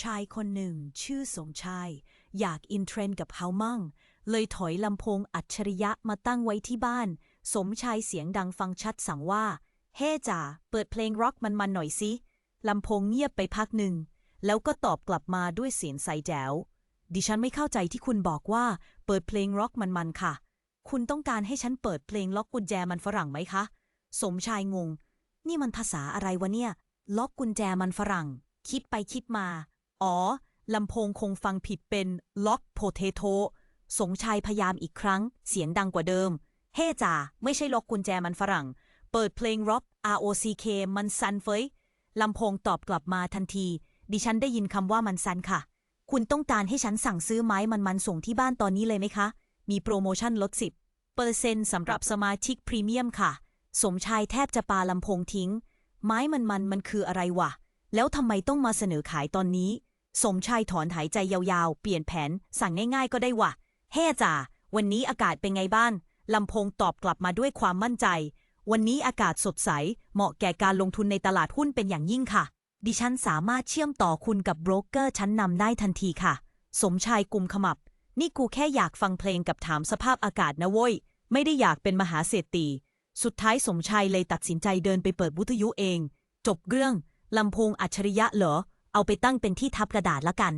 ชายคนหนึ่งชื่อสมชาย อยากอินเทรนด์กับเขามั่ง เลยถอยลำโพงอัจฉริยะมาตั้งไว้ที่บ้าน สมชายเสียงดังฟังชัดสั่งว่า เฮ้จ่าเปิดเพลงร็อกมันๆหน่อยสิลำโพงเงียบไปพักหนึ่ง แล้วก็ตอบกลับมาด้วยเสียงใสแจ๋วดิฉันไม่เข้าใจที่คุณบอกว่า เปิดเพลงร็อกมันๆค่ะ คุณต้องการให้ฉันเปิดเพลงล็อกกุญแจมันฝรั่งไหมคะ สมชายงง นี่มันภาษาอะไรวะเนี่ย ล็อกกุญแจมันฝรั่ง คิดไปคิดมา อ๋อ ลำโพงคงฟังผิดเป็นล็อกโพเทโตสมชายพยายามอีกครั้ง เสียงดังกว่าเดิม เฮ้จ่า ไม่ใช่ล็อกกุญแจมันฝรั่ง เปิดเพลงร็อก ROCK มันซันเฟยลำโพงตอบกลับมาทันที ดิฉันได้ยินคำว่ามันซันค่ะ คุณต้องการให้ฉันสั่งซื้อไม้มันมันส่งที่บ้านตอนนี้เลยไหมคะ มีโปรโมชั่นลด 10เปอร์เซ็นต์สำหรับสมาชิกพรีเมียมค่ะ สมชายแทบจะปาลำโพงทิ้ง ไม้มันมันมันคืออะไรวะ แล้วทำไมต้องมาเสนอขายตอนนี้ สมชายถอนหายใจยาวๆ เปลี่ยนแผน สั่งง่ายๆก็ได้วะเฮ้จ่า วันนี้อากาศเป็นไงบ้างลำโพงตอบกลับมาด้วยความมั่นใจ วันนี้อากาศสดใส เหมาะแก่การลงทุนในตลาดหุ้นเป็นอย่างยิ่งค่ะ ดิฉันสามารถเชื่อมต่อคุณกับโบรกเกอร์ชั้นนำได้ทันทีค่ะ สมชายกุมขมับ นี่กูแค่อยากฟังเพลงกับถามสภาพอากาศนะเว้ย ไม่ได้อยากเป็นมหาเศรษฐี สุดท้ายสมชายเลยตัดสินใจเดินไปเปิดวิทยุเอง จบเรื่องลำโพงอัจฉริยะเหรอ เอาไปตั้งเป็นที่ทับกระดาษละกัน